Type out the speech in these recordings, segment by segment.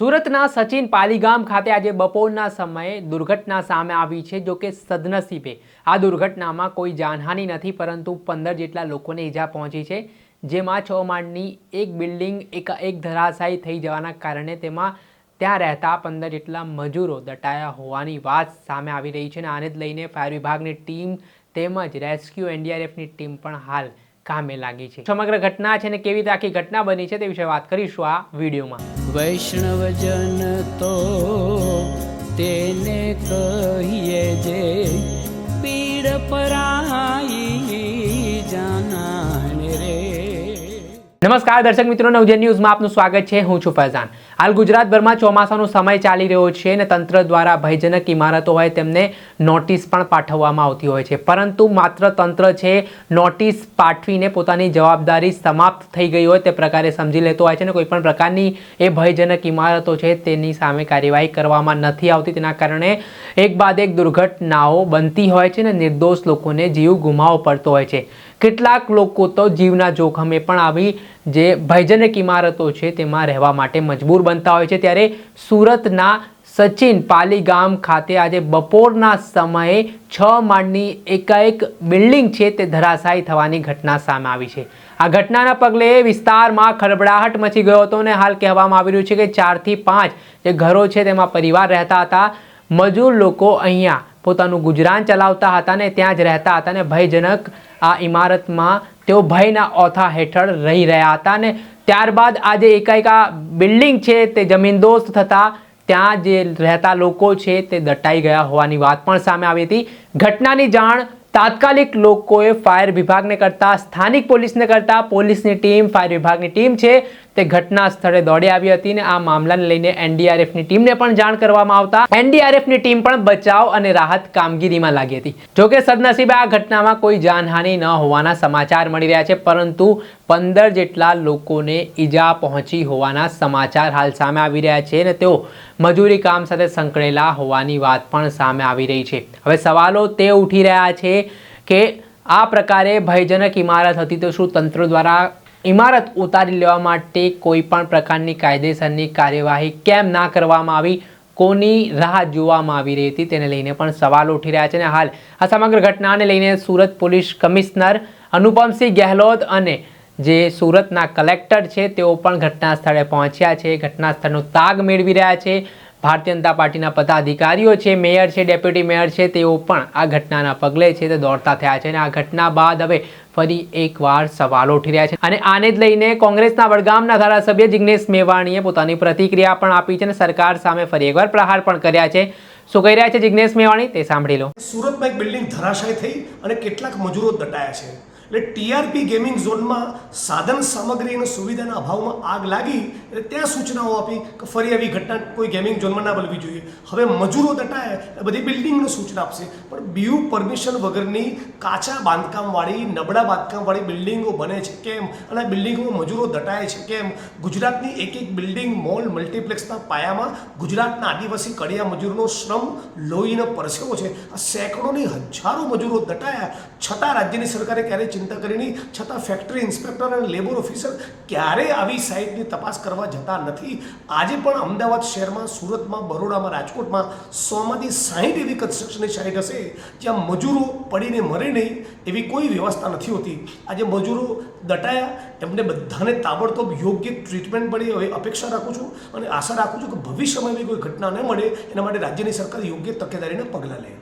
સુરતના સચિન પાલીગામ ખાતે આજે બપોરના સમયે દુર્ઘટના સામે આવી છે, જો કે સદનસીબે આ દુર્ઘટનામાં કોઈ જાનહાનિ નથી, પરંતુ પંદર જેટલા લોકોને ઈજા પહોંચી છે, જેમાં છ માળની એક બિલ્ડિંગ, એક એક ધરાશાયી થઈ જવાના કારણે તેમાં ત્યાં રહેતા પંદર જેટલા મજૂરો દટાયા હોવાની વાત સામે આવી રહી છે અને આને જ લઈને ફાયર વિભાગની ટીમ તેમજ રેસ્ક્યુ એનડીઆરએફની ટીમ પણ હાલ કામે લાગી છે. સમગ્ર ઘટના છે ને કેવી રીતે આખી ઘટના બની છે તે વિશે વાત કરીશું આ વિડીયોમાં. વૈષ્ણવજન તો તેને કહીએ નમસ્કાર, દર્શક મિત્રો, નવજન ન્યૂઝમાં આપનું સ્વાગત છે. હું છું ફૈઝાન હાલ ગુજરાતભરમાં ચોમાસાનો સમય ચાલી રહ્યો છે અને તંત્ર દ્વારા ભયજનક ઇમારતો હોય તેમને નોટિસ પણ પાઠવવામાં આવતી હોય છે. પરંતુ માત્ર તંત્ર છે, નોટિસ પાઠવીને પોતાની જવાબદારી સમાપ્ત થઈ ગઈ હોય તે પ્રકારે સમજી લેતો હોય છે અને કોઈ પણ પ્રકારની એ ભયજનક ઇમારતો છે તેની સામે કાર્યવાહી કરવામાં નથી આવતી. તેના કારણે એક બાદ એક દુર્ઘટનાઓ બનતી હોય છે અને નિર્દોષ લોકોને જીવ ગુમાવવો પડતો હોય છે. કેટલાક લોકો તો જીવના જોખમે પણ આવી જે ભયજનક ઇમારતો છે તેમાં રહેવા માટે મજબૂર બનતા હોય છે. ત્યારે સુરતના સચિન પાલી ગામ ખાતે આજે બપોરના સમયે છ માળની એકાએક બિલ્ડિંગ છે તે ધરાશાયી થવાની ઘટના સામે આવી છે. આ ઘટનાના પગલે વિસ્તારમાં ખળબળાહટ મચી ગયો હતો અને હાલ કહેવામાં આવી રહ્યું છે કે ચારથી પાંચ જે ઘરો છે તેમાં પરિવાર રહેતા હતા. મજૂર લોકો અહીંયા પોતાનું ગુજરાન ચલાવતા હતા ને ત્યાં જ રહેતા હતા ને ભયજનક આ ઇમારતમાં તેઓ ભયના ઓથા હેઠળ રહી રહ્યા હતા ને ત્યારબાદ આજે એકાએક આ બિલ્ડિંગ છે તે જમીનદોસ્ત થતાં ત્યાં જે રહેતા લોકો છે તે દટાઈ ગયા હોવાની વાત પણ સામે આવી હતી. ઘટનાની જાણ તાત્કાલિક લોકોએ ફાયર વિભાગને કરતા, સ્થાનિક પોલીસને કરતા, પોલીસની ટીમ, ફાયર વિભાગની ટીમ છે તે ઘટના સ્થળે દોડી આવી હતી ને આ મામલાને લઈને એનડીઆરએફની ટીમને પણ જાણ કરવામાં આવતા. એનડીઆરએફની ટીમ પણ બચાવ અને રાહત કામગીરીમાં લાગી હતી. જોકે સદનસીબે આ ઘટનામાં કોઈ જાનહાનિ ન હોવાના સમાચાર મળી રહ્યા છે, પરંતુ પંદર જેટલા લોકોને ઈજા પહોંચી હોવાના સમાચાર હાલ સામે આવી રહ્યા છે અને તેઓ મજૂરી કામ સાથે સંકળેલા હોવાની વાત પણ સામે આવી રહી છે. હવે સવાલો તે ઉઠી રહ્યા છે કે આ પ્રકારે ભયજનક ઇમારત હતી તો શું તંત્ર દ્વારા ઇમારત ઉતારી લેવા માટે કોઈ પણ પ્રકારની કાયદેસરની કાર્યવાહી કેમ ના કરવામાં આવી, કોની રાહ જોવામાં આવી રહી હતી તેને લઈને પણ સવાલ ઉઠી રહ્યા છે અને હાલ આ સમગ્ર ઘટનાને લઈને સુરત પોલીસ કમિશનર અનુપમસિંહ ગેહલોત અને જે સુરતના કલેક્ટર છે તેઓ પણ ઘટના સ્થળે પહોંચ્યા છે. ઘટના સ્થળનો તાગ મેળવી રહ્યા છે. ભારતીય જનતા પાર્ટીના પદાધિકારીઓ છે, મેયર છે, ડેપ્યુટી મેયર છે, તેઓ પણ આ ઘટનાના પગલે છે તે દોડતા થયા છે અને આ ઘટના બાદ હવે ફરી એકવાર સવાલો ઉઠી રહ્યા છે. અને આને જ લઈને કોંગ્રેસના વડગામના ધારાસભ્ય જિગ્નેશ મેવાણીએ પોતાની પ્રતિક્રિયા પણ આપી છે અને સરકાર સામે ફરી એકવાર પ્રહાર પણ કર્યા છે. શું કહી રહ્યા છે જિગ્નેશ મેવાણી? તે સાંભળી લો. સુરતમાં એક બિલ્ડિંગ ધરાશાય થઈ અને કેટલાક મજૂરો દટાયા છે. એટલે ટીઆરપી ગેમિંગ ઝોનમાં સાધન સામગ્રી અને સુવિધાના અભાવમાં આગ લાગી એટલે ત્યાં સૂચનાઓ આપી કે ફરી આવી ઘટના કોઈ ગેમિંગ ઝોનમાં ના બનવી જોઈએ. હવે મજૂરો દટાયા એટલે બધી બિલ્ડિંગની સૂચના આપશે. પણ બીયુ પરમિશન વગરની કાચા બાંધકામવાળી, નબળા બાંધકામવાળી બિલ્ડિંગો બને છે કેમ? અને બિલ્ડિંગોમાં મજૂરો દટાય છે કેમ? ગુજરાતની એક એક બિલ્ડિંગ મોલ મલ્ટીપ્લેક્સના પાયામાં ગુજરાતના આદિવાસી કડિયા મજૂરનો શ્રમ લોહીનો પરસેવો છે. આ સેંકડોની હજારો મજૂરો દટાયા. છતાં રાજ્યની સરકારે ક્યારેય ચિંતા કરી નહીં, છતાં ફેક્ટરી ઇન્સ્પેક્ટર અને લેબર ઓફિસર ક્યારેય આવી સાઇટની તપાસ કરવા જતા નથી. આજે પણ અમદાવાદ શહેરમાં, સુરતમાં, બરોડામાં, રાજકોટમાં સોમાંથી સાહીઠ એવી કન્સ્ટ્રક્શનની સાઇટ હશે, જ્યાં મજૂરો પડીને મરે નહીં એવી કોઈ વ્યવસ્થા નથી હોતી. આજે મજૂરો દટાયા, એમને બધાને તાબડતોબ યોગ્ય ટ્રીટમેન્ટ મળી. હવે અપેક્ષા રાખું છું અને આશા રાખું છું કે ભવિષ્યમાં એવી કોઈ ઘટના ન મળે. એના માટે રાજ્યની સરકાર યોગ્ય તકેદારીના પગલાં લે.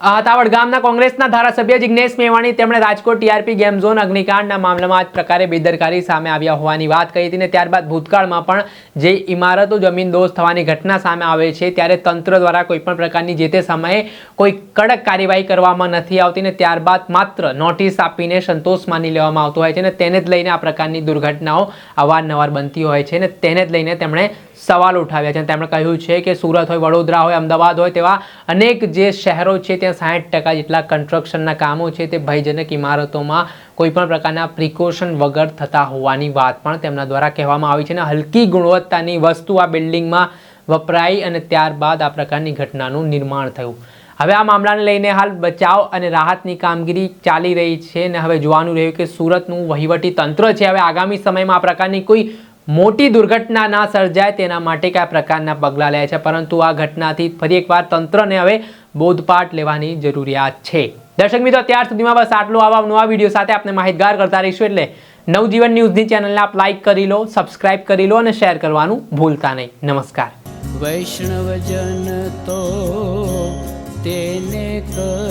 આ ગામના કોંગ્રેસના ધારાસભ્ય જિજ્ઞેશ મેવાણી, તેમણે Rajkot T R P game zone અગ્નિકાંડના મામલામાં આ જ પ્રકારે બેદરકારી સામે આવ્યા હોવાની વાત કહી હતી ને ત્યારબાદ ભૂતકાળમાં પણ જે ઇમારતો જમીન દોષ થવાની ઘટના સામે આવે છે, ત્યારે તંત્ર દ્વારા કોઈપણ પ્રકારની જે તે સમયે કોઈ કડક કાર્યવાહી કરવામાં નથી આવતી ને ત્યારબાદ માત્ર નોટિસ આપીને સંતોષ માની લેવામાં આવતો હોય છે ને તેને જ લઈને આ પ્રકારની દુર્ઘટનાઓ અવારનવાર બનતી હોય છે ને તેને જ લઈને તેમણે સવાલ ઉઠાવ્યા છે. તેમણે કહ્યું છે કે સુરત હોય, વડોદરા હોય, અમદાવાદ હોય તેવા અનેક જે શહેરો છે ત્યાં સાઠ ટકા જેટલા કન્સ્ટ્રક્શનના કામો છે તે ભયજનક ઇમારતોમાં કોઈપણ પ્રકારના પ્રિકોશન વગર થતા હોવાની વાત પણ તેમના દ્વારા કહેવામાં આવી છે અને હલકી ગુણવત્તાની વસ્તુ આ બિલ્ડિંગમાં વપરાઈ અને ત્યારબાદ આ પ્રકારની ઘટનાનું નિર્માણ થયું. હવે આ મામલાને લઈને હાલ બચાવ અને રાહતની કામગીરી ચાલી રહી છે અને હવે જોવાનું રહ્યું કે સુરતનું વહીવટી તંત્ર છે. હવે આગામી સમયમાં આ પ્રકારની કોઈ મોટી દુર્ઘટના ના સર્જાય તેના માટે કયા પ્રકારના પગલાં લે છે? પરંતુ આ ઘટનાથી ફરી એકવાર તંત્રને હવે બોધપાઠ લેવાની જરૂરિયાત છે. દર્શક મિત્રો, ત્યાર સુધીમાં બસ આટલું. આવા નવા વીડિયો સાથે આપણે માહિતગાર કરતા રહીશું એટલે નવજીવન ન્યૂઝની ચેનલને આપ લાઈક કરી લો, સબસ્ક્રાઇબ કરી લો અને શેર કરવાનું ભૂલતા નહીં. નમસ્કાર. વૈષ્ણવજન તો તેને કહીએ